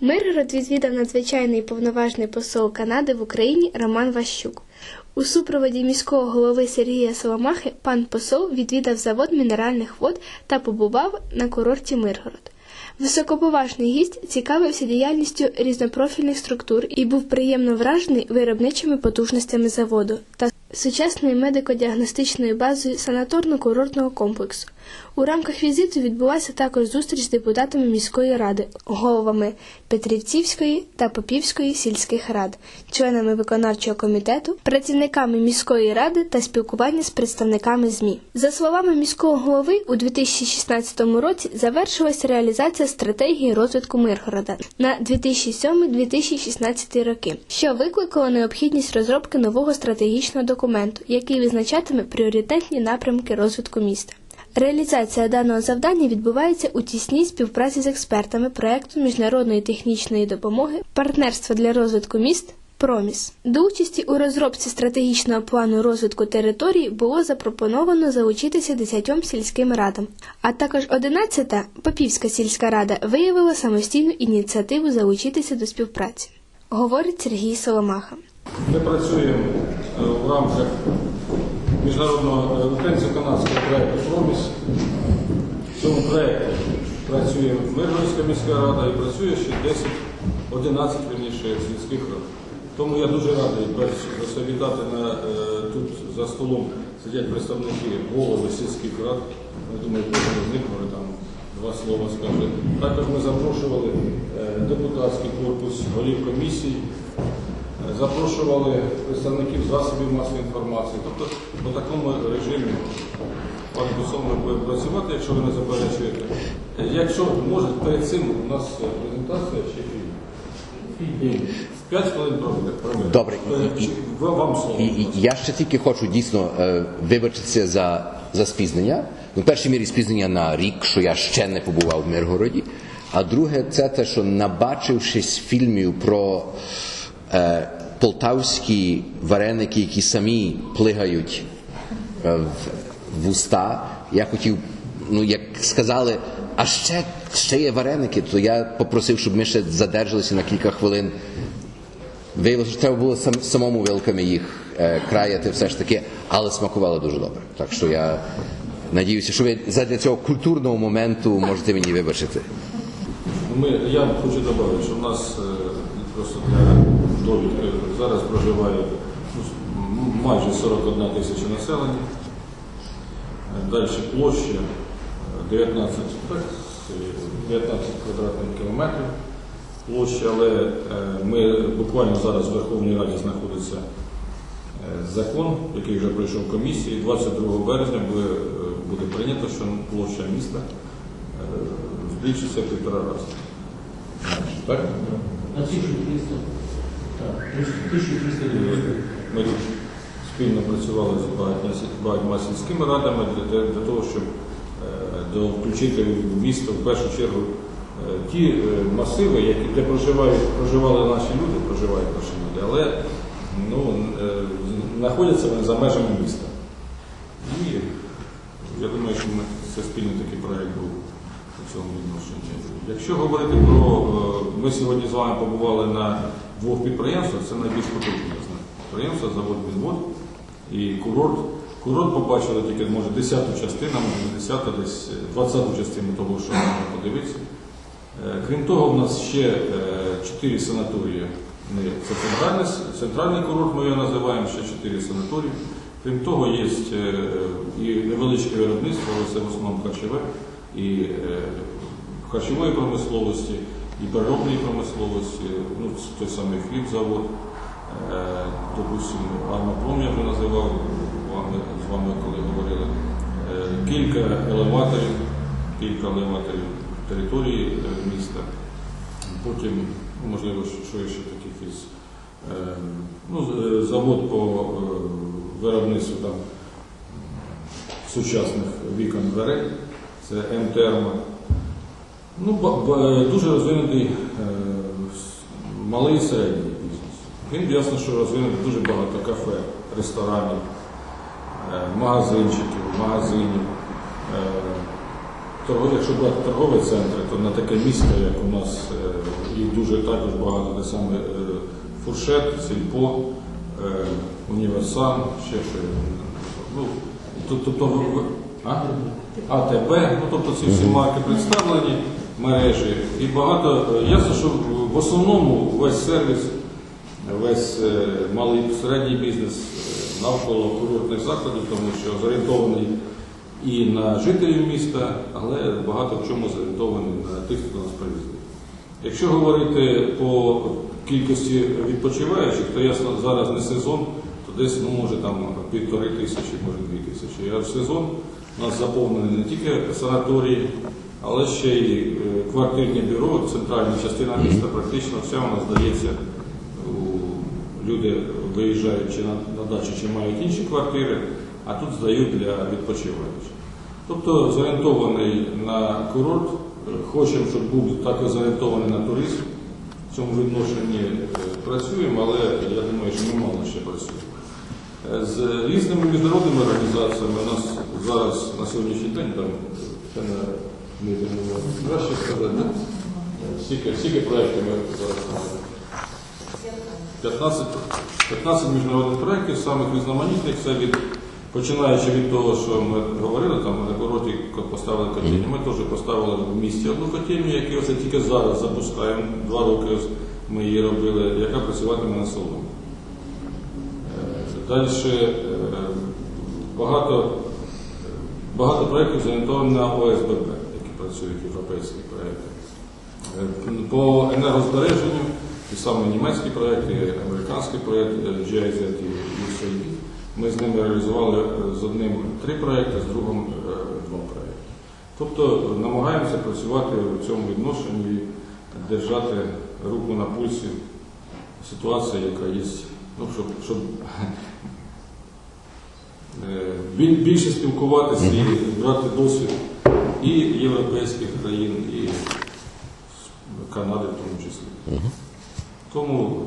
Миргород відвідав надзвичайний повноважний посол Канади в Україні Роман Ващук. У супроводі міського голови Сергія Соломахи пан посол відвідав завод мінеральних вод та побував на курорті Миргород. Високоповажний гість цікавився діяльністю різнопрофільних структур і був приємно вражений виробничими потужностями заводу та сучасною медико-діагностичною базою санаторно-курортного комплексу. У рамках візиту відбулася також зустріч з депутатами міської ради, головами Петрівцівської та Попівської сільських рад, членами виконавчого комітету, працівниками міської ради та спілкування з представниками ЗМІ. За словами міського голови, у 2016 році завершилася реалізація стратегії розвитку Миргорода на 2007-2016 роки, що викликало необхідність розробки нового стратегічного документу, який визначатиме пріоритетні напрямки розвитку міста. Реалізація даного завдання відбувається у тісній співпраці з експертами проекту міжнародної технічної допомоги Партнерство для розвитку міст. Проміс до участі у розробці стратегічного плану розвитку території було запропоновано залучитися 10 сільським радам, а також 11-та Попівська сільська рада виявила самостійну ініціативу залучитися до співпраці. Говорить Сергій Соломаха. Ми працюємо е, в рамках міжнародного е, українсько-канадського проєкту «Проміс». В цьому проєкті працює Миргородська міська рада і працює ще 10, 11 верніше сільських рад. Тому я дуже радий перш вітати на, е, тут за столом сидять представники голови сільських рад. Я думаю, кожен з них може там два слова скаже. Також ми запрошували е, депутатський корпус, голів комісій, запрошували представників засобів масової інформації. Тобто по такому режимі пан посол ми будемо працювати, якщо ви не заперечуєте. Якщо може, перед цим у нас презентація чи фільм? Фільм. П'ять хвилин проведе. Добре. Е, Вам слово. Я ще тільки хочу дійсно е, вибачитися за, за спізнення. Ну, в першій мірі спізнення на рік, що я ще не побував в Миргороді. А друге, це те, що набачившись фільмів про е, полтавські вареники, які самі плигають е, в, уста, я хотів, ну як сказали, а ще, ще є вареники, то я попросив, щоб ми ще задержалися на кілька хвилин Виявилося, що треба було сам, самому вилками їх е, краяти все ж таки, але смакувало дуже добре. Так що я надіюся, що ви задля цього культурного моменту можете мені вибачити. Ми, я хочу додати, що в нас е, просто для довідки зараз проживає ну, майже 41 тисяча населення. Е, Далі площа е, 19, е, 19 квадратних кілометрів площа, але е, ми буквально зараз в Верховній Раді знаходиться е, закон, який вже пройшов комісії. 22 березня буде, е, прийнято, що площа міста е, збільшиться півтора рази. Так? На 1300. Так, 1390. Ми спільно працювали з багатьма, багатьма сільськими радами для, для, того, щоб е, до, включити в місто в першу чергу е, ті е, масиви, які, де проживають, проживали наші люди, проживають наші люди, але ну, знаходяться вони за межами міста. І я думаю, що ми, це спільний такий проєкт був у цьому відношенні. Якщо говорити про, ми сьогодні з вами побували на двох підприємствах, це найбільш потужні з них. Підприємство, завод «Мінвод» і курорт. Курорт побачили тільки, може, десяту частину, може не десяту, десь двадцяту частину того, що можна подивитися. Е, Крім того, в нас ще е, чотири санаторії. Це центральний, центральний курорт, ми його називаємо, ще чотири санаторії. Крім того, є е, і невеличке виробництво, але це в основному харчове, і е, харчової промисловості, і переробної промисловості, ну, той самий хлібзавод, е, допустимо, армапром я вже називав з вами, коли говорили. Е, Кілька елеваторів, кілька елеваторів території е, міста. Потім, ну, можливо, що ще таких із ну, завод по виробництву там сучасних вікон дверей, це МТермо. Ну, дуже розвинутий е, малий і середній бізнес. Він ясно, що розвинутий дуже багато кафе, ресторанів, е, магазинчиків, магазинів. Е, якщо брати торгові центри, то на таке місто, як у нас, їх дуже також багато, де саме фуршет, сільпо, універсам, ще що. Ну, тобто, а? АТБ, ну тобто ці всі марки представлені, мережі. І багато, е, ясно, що в- основному весь сервіс, весь е, малий і середній бізнес е, навколо курортних закладів, тому що зорієнтований і на жителів міста, але багато в чому зорієнтований на тих, хто нас привезли. Якщо говорити по кількості відпочиваючих, то ясно, зараз не сезон, то десь ну, може там півтори тисячі, може дві тисячі. А в сезон у нас заповнені не тільки санаторії, але ще й е, квартирні бюро, центральна частина міста, практично вся у нас здається. Люди виїжджають чи на, дачу, чи мають інші квартири, а тут здають для відпочиваючих. Тобто зорієнтований на курорт, е, хочемо, щоб був також зорієнтований на туризм. В цьому відношенні е, працюємо, але я думаю, що ми мало ще працюємо. З різними міжнародними організаціями у нас зараз на сьогоднішній день там не, не краще сказати. Скільки, скільки проєктів ми зараз маємо? 15, 15 міжнародних проєктів, самих різноманітних, це від починаючи від того, що ми говорили, там на короті поставили котельню. Ми теж поставили в місті одну котельню, яку ось тільки зараз запускаємо. Два роки ми її робили, яка працюватиме на соломі. Далі багато, багато проєктів зорієнтовані на ОСББ, працюють європейські проєкти. Е, По енергозбереженню, і саме німецький проєкт, і американський проєкт е, GIZ і USAID. Ми з ними реалізували е, з одним три проєкти, з другим е, два проєкти. Тобто намагаємося працювати в цьому відношенні, держати руку на пульсі ситуації, яка є, ну, щоб, щоб більше спілкуватися і брати досвід і європейських країн, і Канади в тому числі. Тому,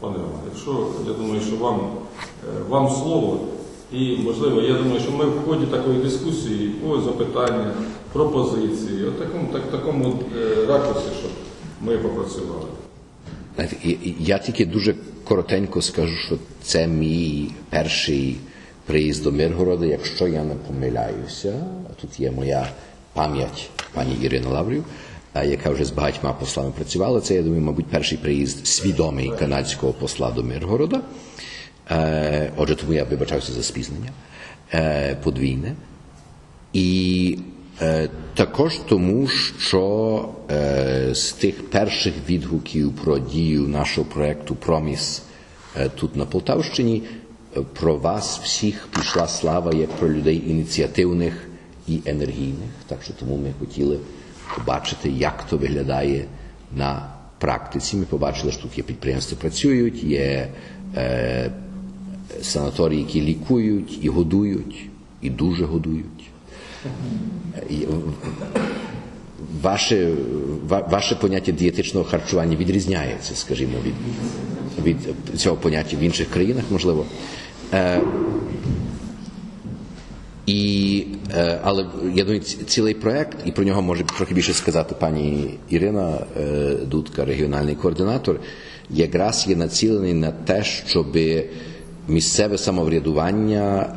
пане Романе, якщо я думаю, що вам, е, вам слово, і можливо, я думаю, що ми в ході такої дискусії, ось запитання, пропозиції, от такому, так, такому е, ракурсі, щоб ми попрацювали. Я тільки дуже коротенько скажу, що це мій перший приїзд до Миргорода, якщо я не помиляюся. Тут є моя пам'ять пані Ірини Лаврів, е, яка вже з багатьма послами працювала. Це, я думаю, мабуть, перший приїзд свідомий канадського посла до Миргорода. Е, Отже, тому я вибачався за спізнення е, подвійне. І також тому, що з тих перших відгуків про дію нашого проєкту Проміс тут на Полтавщині про вас всіх пішла слава як про людей ініціативних і енергійних. Так що тому ми хотіли побачити, як то виглядає на практиці. Ми побачили, що тут є підприємства, працюють, є е, санаторії, які лікують і годують, і дуже годують. Ваше, ва- ваше поняття дієтичного харчування відрізняється, скажімо, від, від цього поняття в інших країнах, можливо. Е, і, е, але я думаю, цілий проект, і про нього може трохи більше сказати пані Ірина е, Дудка, регіональний координатор, якраз є націлений на те, щоб місцеве самоврядування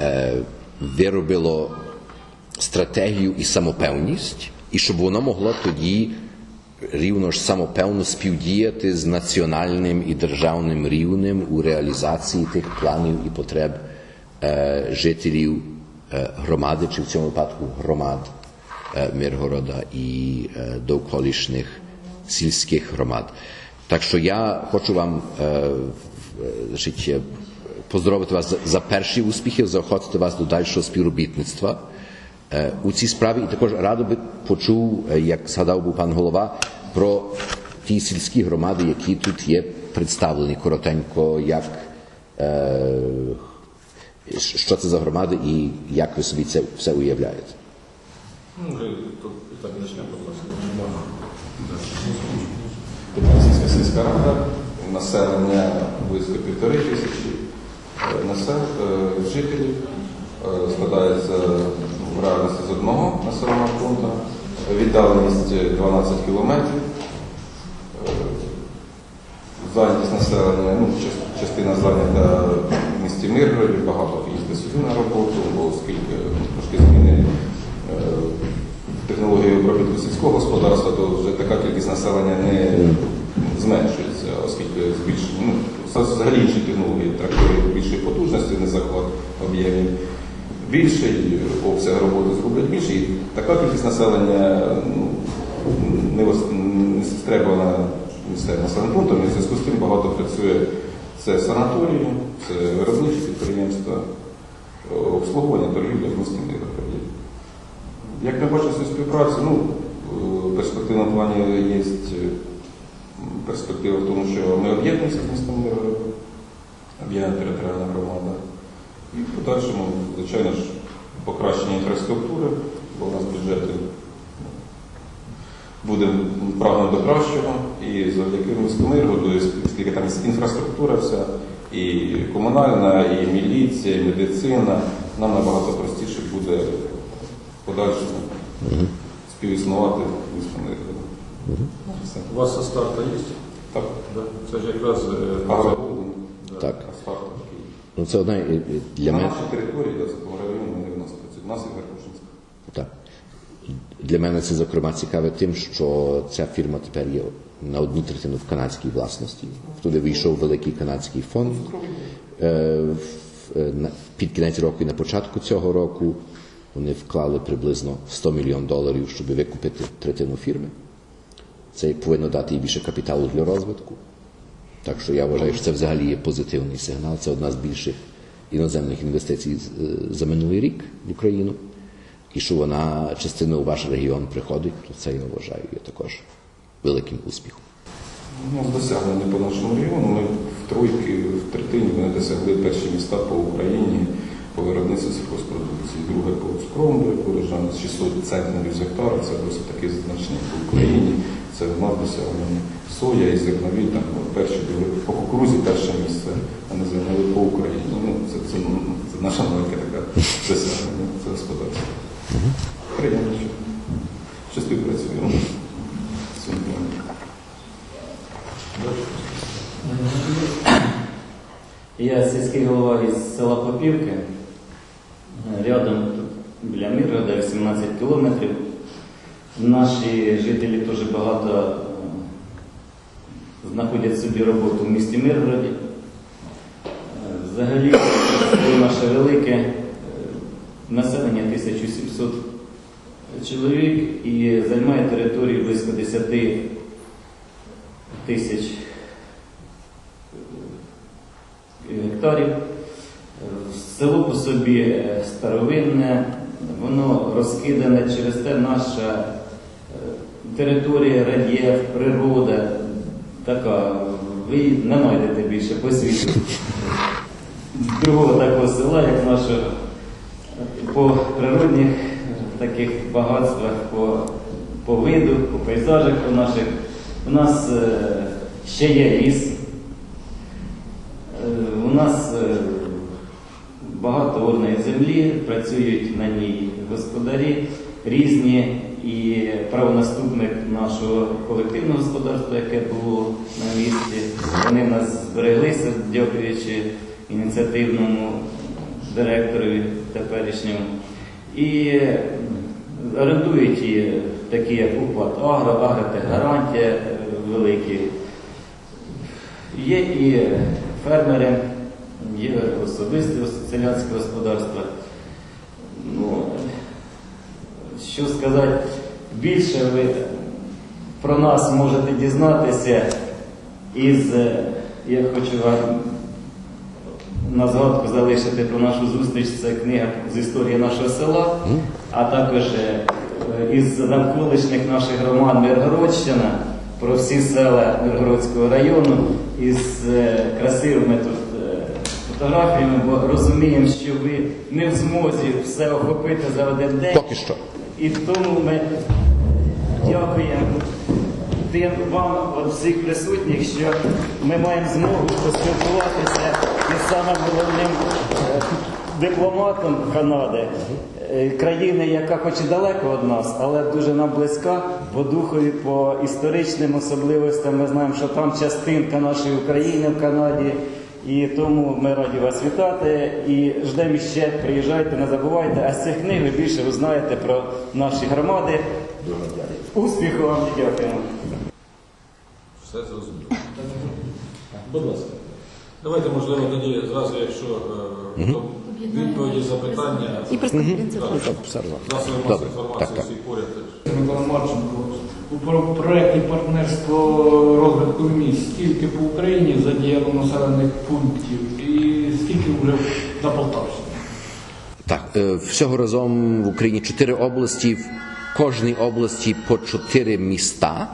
е, виробило стратегію і самопевність, і щоб воно могло тоді рівно ж самопевно співдіяти з національним і державним рівнем у реалізації тих планів і потреб жителів громади, чи в цьому випадку громад Миргорода і довколишніх сільських громад. Так що я хочу вам значить, поздоровити вас за, перші успіхи, заохотити вас до дальшого співробітництва у цій справі. І також радо би почув, як згадав був пан голова, про ті сільські громади, які тут є представлені коротенько, як, що це за громади і як ви собі це все уявляєте. Ну, тут так почнемо, будь ласка. Сільська рада, населення близько півтори тисячі е, насел- е, жителів, е, складається в реальності з одного населеного пункту, віддаленість 12 кілометрів, Е, зайнятість населення, ну, частина зайнята місті Миргороді, багато їздить сюди на роботу, бо оскільки ну, трошки зміни е, технології обробітку сільського господарства, то вже така кількість населення не зменшується, оскільки збільшення, ну, взагалі інші технології, трактори більшої потужності, не захват об'ємів більший, обсяг роботи зроблять більший. І така кількість населення ну, не стребана місцевим населеним пунктом, і в зв'язку з тим багато працює це санаторії, це виробничі підприємства, е, обслуговування торгівля в місті Як ми бачимо цю співпрацю, ну, е, в перспективному плані є е, перспектива в тому, що ми об'єднуємося з містом Миргород, об'єднана територіальна громада. І в подальшому, звичайно ж, покращення інфраструктури, бо у нас бюджети буде прагнути до кращого. І завдяки місту Миргороду, оскільки там інфраструктура вся, і комунальна, і міліція, і медицина, нам набагато простіше буде подальшому співіснувати в місто У вас Астарта є? Так, Це ж якраз е. Так. асфальт. Ну, це одна і- для На мене. нашій території, де по району, вони в нас працюють. У нас і. Для мене це зокрема цікаве тим, що ця фірма тепер є на одну третину в канадській власності. Туди вийшов великий канадський фонд. Е, е, Під кінець року і на початку цього року вони вклали приблизно 100 мільйон доларів, щоб викупити третину фірми. Це повинно дати їй більше капіталу для розвитку. Так що я вважаю, що це взагалі є позитивний сигнал. Це одна з більших іноземних інвестицій е, за минулий рік в Україну. І що вона частину у ваш регіон приходить, то це я вважаю є також великим успіхом. У нас досягнення по нашому регіону. Ми в тройки, в третині вони досягли перші міста по Україні по виробництву сільхозпродукції. Друге по цукровому рекорджану 600 центнерів з гектара. Це досить таки значні по Україні. Це в нас досягнення. Соя і зернові, там ну, перші були по кукурузі перше місце, а не зайняли по Україні. Ну, це, це, це наша маленька така досягнення, це господарство. Приємно, що, співпрацюємо з. Я сільський голова із села Попівки. Рядом біля Миргорода, 18 кілометрів. Наші жителі теж багато е, знаходять собі роботу в місті Миргороді. Е, Взагалі, село наше велике, населення 1700 чоловік і займає територію близько 10 тисяч гектарів. Е, Село по собі е, старовинне, воно розкидане через те наша е, територія, рельєф, природа така. Ви не знайдете більше по світу другого такого села, як наше, по природних таких багатствах, по, по виду, по пейзажах по наших. У нас е, ще є ліс. Е, У нас е, багато орної землі, працюють на ній господарі різні, і правонаступник нашого колективного господарства, яке було на місці, вони в нас збереглися, дякуючи ініціативному директорові теперішньому. І орендують і такі, як Уклад Агро, Агротехгарантія е, великі. Є і фермери, є особисте селянське господарство. Ну, що сказати, більше ви про нас можете дізнатися із, е, я хочу вам на згадку залишити про нашу зустріч, це книга з історії нашого села, а також е, із навколишніх наших громад Миргородщина про всі села Миргородського району із е, красивими тут е, фотографіями, бо розуміємо, що ви не в змозі все охопити за один день. Поки що. І тому ми дякуємо тим вам, от всіх присутніх, що ми маємо змогу поспілкуватися із самим головним е, дипломатом Канади, е, країни, яка хоч і далеко від нас, але дуже нам близька по духові, по історичним особливостям. Ми знаємо, що там частинка нашої України в Канаді. І тому ми раді вас вітати і ждемо ще. Приїжджайте, не забувайте. А з цих книг ви більше узнаєте про наші громади. Успіху вам і дякуємо. Все зрозуміло. Будь ласка. Давайте, можливо, тоді зразу, якщо е, відповіді, запитання, І прес-конференція. Так. засоби масової Добре. інформації Так, так. всі поряд. Микола Марченко. У про- проєкті партнерство розвитку міст скільки по Україні задіяно населених пунктів і скільки вже на Полтавщині? Так, е, всього разом в Україні чотири області, в кожній області по чотири міста.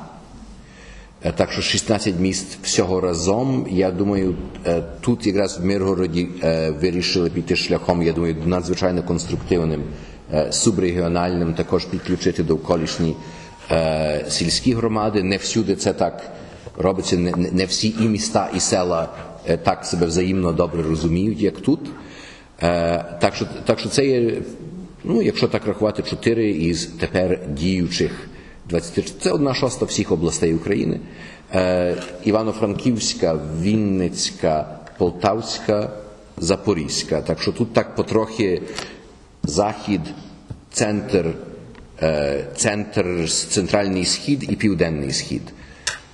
Е, Так що 16 міст всього разом. Я думаю, е, тут якраз в Миргороді е, вирішили піти шляхом, я думаю, надзвичайно конструктивним, субрегіональним, також підключити довколишні е, сільські громади. Не всюди це так робиться, не, всі і міста, і села так себе взаємно добре розуміють, як тут. Так що, так що це є, ну, якщо так рахувати, 4 із тепер діючих 20, це одна шоста всіх областей України. Е, Івано-Франківська, Вінницька, Полтавська, Запорізька. Так що тут так потрохи захід, центр, е, центр, центральний схід і південний схід.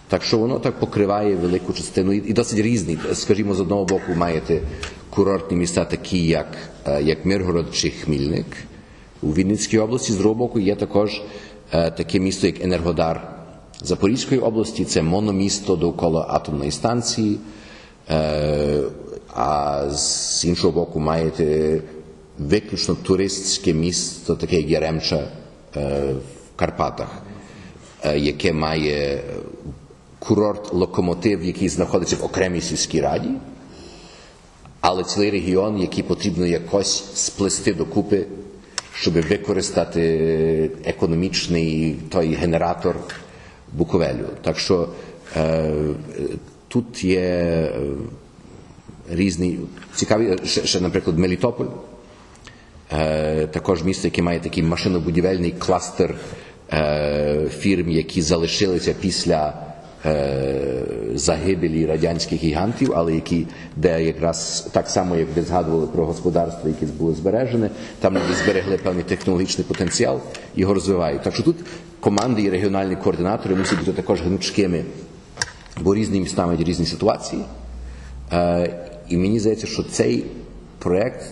Так що воно так покриває велику частину і досить різний. Скажімо, з одного боку маєте курортні міста, такі як, е, як Миргород чи Хмільник у Вінницькій області. З другого боку є також таке місто, як Енергодар Запорізької області. Це мономісто довкола атомної станції. Е, а з іншого боку маєте виключно туристське місто, таке як Яремча е, в Карпатах е, яке має курорт локомотив, який знаходиться в окремій сільській раді, але цілий регіон, який потрібно якось сплести докупи, щоб використати економічний той генератор Буковелю. Так що е, тут є е, різні цікаві, ще, ще наприклад, Мелітополь. Е, також місто, яке має такий машинобудівельний кластер фірм, які залишилися після загибелі радянських гігантів, але які, де якраз так само, як ви згадували про господарство, яке було збережене, там навіть зберегли певний технологічний потенціал, його розвивають. Так що тут команди і регіональні координатори мусять бути також гнучкими, бо різні міста мають різні ситуації. Е, і мені здається, що цей проект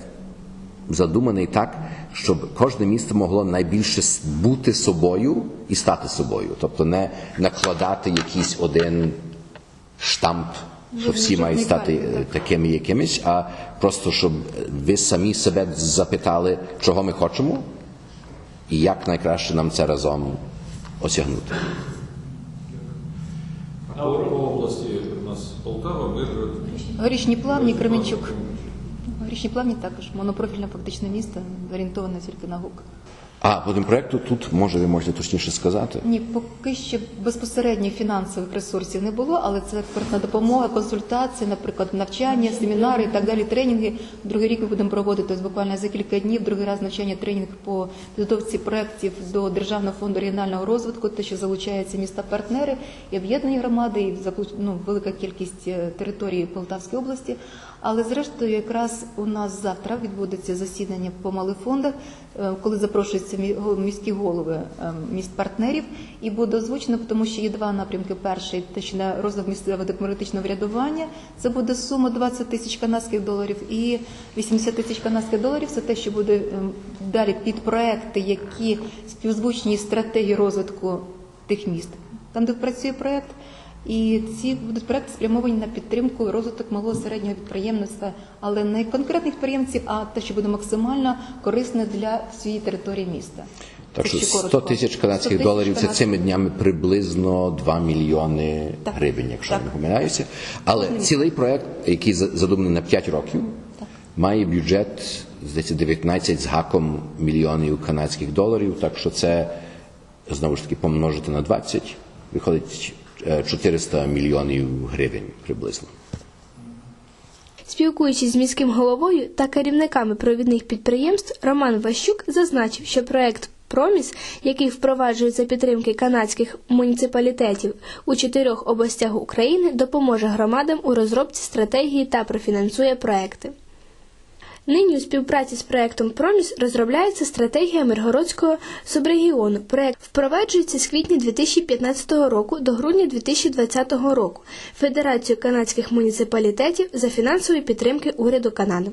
задуманий так, щоб кожне місто могло найбільше бути собою і стати собою. Тобто не накладати якийсь один штамп, що всі мають стати е, такими якимись, а просто щоб ви самі себе запитали, чого ми хочемо, і як найкраще нам це разом осягнути. А по області у нас Полтава, Миргород. Горішні плавні, Кременчук. Горішні плавні також монопрофільне фактичне місто, орієнтоване тільки на гук. А по тим проекту тут може ви можете точніше сказати. Ні, поки що безпосередньо фінансових ресурсів не було, але це експертна допомога, консультації, наприклад, навчання, семінари і так далі, тренінги. Другий рік ми будемо проводити ось буквально за кілька днів. Другий раз навчання тренінг по підготовці проєктів до Державного фонду регіонального розвитку, те, що залучаються міста-партнери і об'єднані громади, і ну, велика кількість е, території Полтавської області. Але зрештою, якраз у нас завтра відбудеться засідання по малих фондах, е, коли запрошуються мі- міські голови е, міст-партнерів, і буде озвучено, тому що є два напрямки. Перший те, що розвиток місцевого демократичного врядування, це буде сума 20 тисяч канадських доларів, і 80 тисяч канадських доларів це те, що буде е, далі під проекти, які співзвучні стратегії розвитку тих міст, там, де працює проект. І ці будуть проекти спрямовані на підтримку і розвиток малого середнього підприємництва, але не конкретних підприємців, а те, що буде максимально корисне для всієї території міста. Так що ще 100 тисяч канадських доларів це цими днями приблизно 2 мільйони Так. гривень, якщо Так. я не помиляюся. Але цілий проект, який задуманий на 5 років, має бюджет здається 19 з гаком мільйонів канадських доларів. Так що це знову ж таки помножити на 20, виходить 400 мільйонів гривень приблизно. Спілкуючись з міським головою та керівниками провідних підприємств, Роман Ващук зазначив, що проект Проміс, який впроваджує за підтримки канадських муніципалітетів у чотирьох областях України, допоможе громадам у розробці стратегії та профінансує проекти. Нині у співпраці з проектом Проміс розробляється стратегія Миргородського субрегіону. Проект впроваджується з квітня 2015 року до грудня 2020 року Федерацією канадських муніципалітетів за фінансової підтримки уряду Канади.